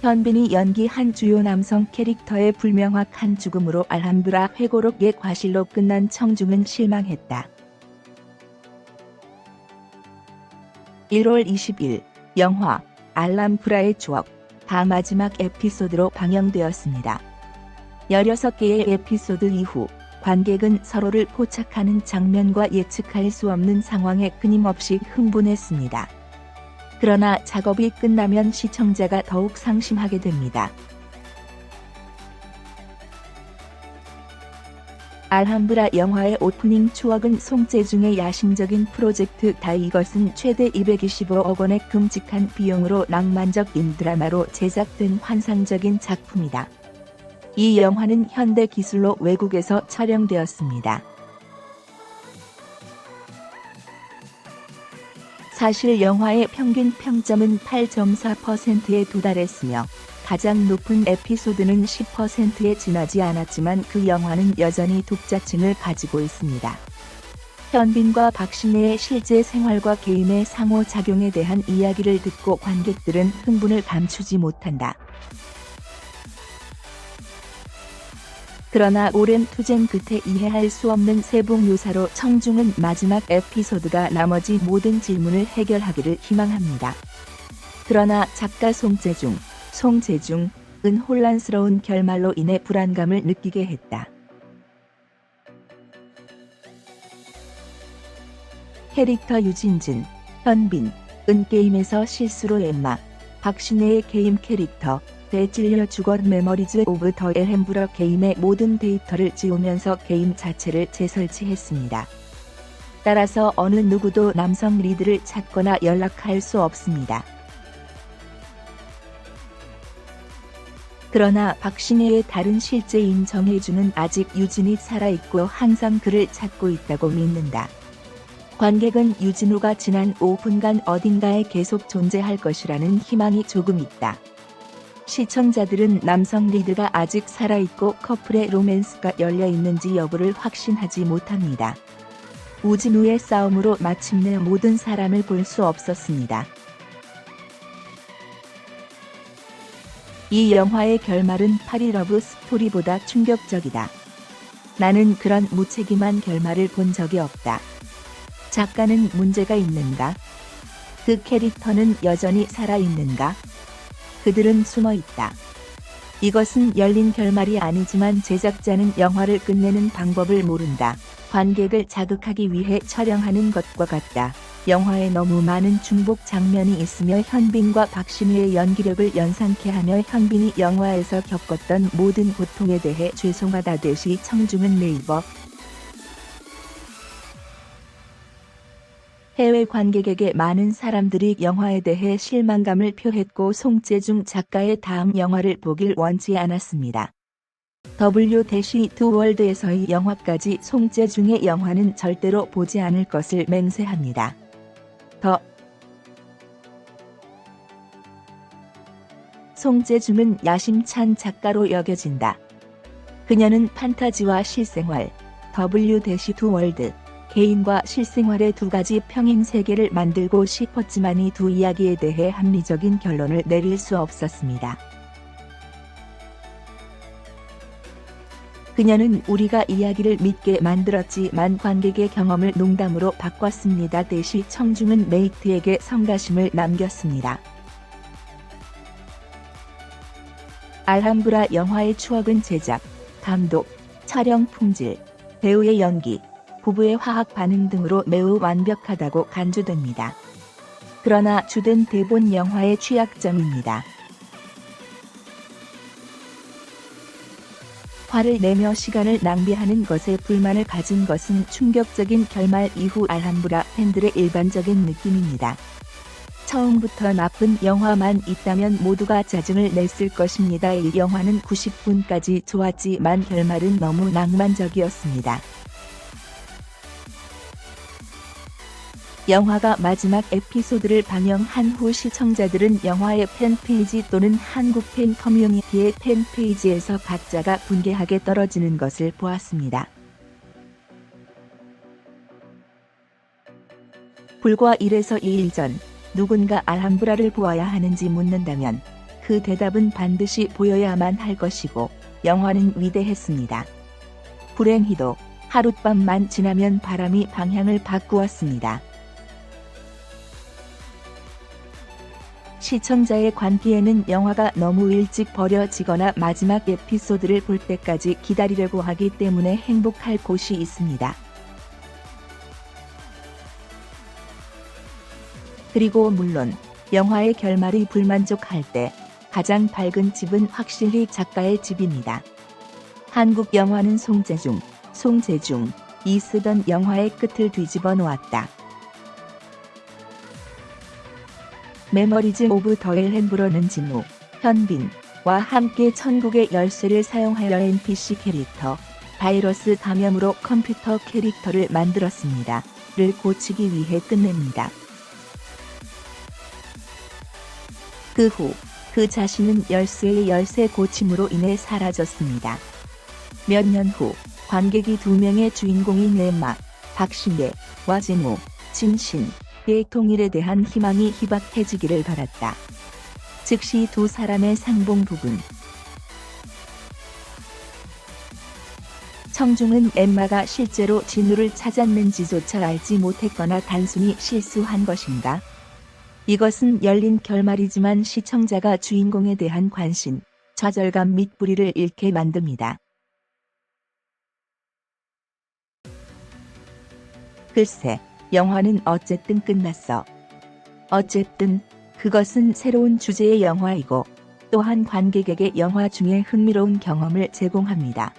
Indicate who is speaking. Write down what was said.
Speaker 1: 현빈이 연기한 주요 남성 캐릭터의 불명확한 죽음으로 알함브라 회고록의 과실로 끝난 청중은 실망했다. 1월 20일 영화 알람브라의 추억 다 마지막 에피소드로 방영되었습니다. 16개의 에피소드 이후 관객은 서로를 포착하는 장면과 예측할 수 없는 상황에 끊임없이 흥분했습니다. 그러나 작업이 끝나면 시청자가 더욱 상심하게 됩니다. 알함브라 영화의 오프닝 추억은 송재중의 야심적인 프로젝트 다 이것은 최대 225억 원의 끔찍한 비용으로 낭만적인 드라마로 제작된 환상적인 작품이다. 이 영화는 현대 기술로 외국에서 촬영되었습니다. 사실 영화의 평균 평점은 8.4%에 도달했으며 가장 높은 에피소드는 10%에 지나지 않았지만 그 영화는 여전히 독자층을 가지고 있습니다. 현빈과 박신혜의 실제 생활과 게임의 상호작용에 대한 이야기를 듣고 관객들은 흥분을 감추지 못한다. 그러나 오랜 투쟁 끝에 이해할 수 없는 세부 묘사로 청중은 마지막 에피소드가 나머지 모든 질문을 해결하기를 희망합니다. 그러나 작가 송재중, 송재중은 혼란스러운 결말로 인해 불안감을 느끼게 했다. 캐릭터 유진진, 현빈, 은 게임에서 실수로 엠마, 박신혜의 게임 캐릭터, 데찔려 죽었 메모리즈 오브 더 엘햄브러 게임의 모든 데이터를 지우면서 게임 자체를 재설치했습니다. 따라서 어느 누구도 남성 리드를 찾거나 연락할 수 없습니다. 그러나 박신혜의 다른 실제인 정혜주는 아직 유진이 살아있고 항상 그를 찾고 있다고 믿는다. 관객은 유진우가 지난 5분간 어딘가에 계속 존재할 것이라는 희망이 조금 있다. 시청자들은 남성 리드가 아직 살아있고 커플의 로맨스가 열려있는지 여부를 확신하지 못합니다. 우진우의 싸움으로 마침내 모든 사람을 볼 수 없었습니다. 이 영화의 결말은 파리 러브 스토리보다 충격적이다. 나는 그런 무책임한 결말을 본 적이 없다. 작가는 문제가 있는가? 그 캐릭터는 여전히 살아있는가? 그들은 숨어 있다. 이것은 열린 결말이 아니지만 제작자는 영화를 끝내는 방법을 모른다. 관객을 자극하기 위해 촬영하는 것과 같다. 영화에 너무 많은 중복 장면이 있으며 현빈과 박신우의 연기력을 연상케 하며 현빈이 영화에서 겪었던 모든 고통에 대해 죄송하다듯이 청중은 네이버 해외 관객에게 많은 사람들이 영화에 대해 실망감을 표했고 송재중 작가의 다음 영화를 보길 원치 않았습니다. W-2 월드에서의 영화까지 송재중의 영화는 절대로 보지 않을 것을 맹세합니다. 더 송재중은 야심찬 작가로 여겨진다. 그녀는 판타지와 실생활, W-2 월드, 개인과 실생활의 두 가지 평행 세계를 만들고 싶었지만 이 두 이야기에 대해 합리적인 결론을 내릴 수 없었습니다. 그녀는 우리가 이야기를 믿게 만들었지만 관객의 경험을 농담으로 바꿨습니다. 대시 청중은 메이트에게 성가심을 남겼습니다. 알함브라 영화의 추억은 제작, 감독, 촬영 품질, 배우의 연기, 부부의 화학 반응 등으로 매우 완벽하다고 간주됩니다. 그러나 주된 대본 영화의 취약점입니다. 화를 내며 시간을 낭비하는 것에 불만을 가진 것은 충격적인 결말 이후 알함브라 팬들의 일반적인 느낌입니다. 처음부터 나쁜 영화만 있다면 모두가 짜증을 냈을 것입니다. 이 영화는 90분까지 좋았지만 결말은 너무 낭만적이었습니다. 영화가 마지막 에피소드를 방영한 후 시청자들은 영화의 팬페이지 또는 한국 팬 커뮤니티의 팬페이지에서 각자가 분개하게 떨어지는 것을 보았습니다. 불과 1에서 2일 전 누군가 알함브라를 보아야 하는지 묻는다면 그 대답은 반드시 보여야만 할 것이고 영화는 위대했습니다. 불행히도 하룻밤만 지나면 바람이 방향을 바꾸었습니다. 시청자의 관기에는 영화가 너무 일찍 버려지거나 마지막 에피소드를 볼 때까지 기다리려고 하기 때문에 행복할 곳이 있습니다. 그리고 물론 영화의 결말이 불만족할 때 가장 밝은 집은 확실히 작가의 집입니다. 한국 영화는 송재중, 송재중, 이 쓰던 영화의 끝을 뒤집어 놓았다. 메모리즈 오브 더 엘헨브러는 진우, 현빈과 함께 천국의 열쇠를 사용하여 NPC 캐릭터, 바이러스 감염으로 컴퓨터 캐릭터를 만들었습니다. 를 고치기 위해 끝냅니다. 그 후, 그 자신은 열쇠의 열쇠 고침으로 인해 사라졌습니다. 몇 년 후, 관객이 두 명의 주인공인 엠마, 박신혜 와 진우, 진신 의 통일에 대한 희망이 희박해지기를 바랐다. 즉시 두 사람의 상봉 부분. 청중은 엠마가 실제로 진우를 찾았는지조차 알지 못했거나 단순히 실수한 것인가? 이것은 열린 결말이지만 시청자가 주인공에 대한 관심, 좌절감 및 불의를 잃게 만듭니다. 글쎄, 영화는 어쨌든 끝났어. 어쨌든 그것은 새로운 주제의 영화이고 또한 관객에게 영화 중에 흥미로운 경험을 제공합니다.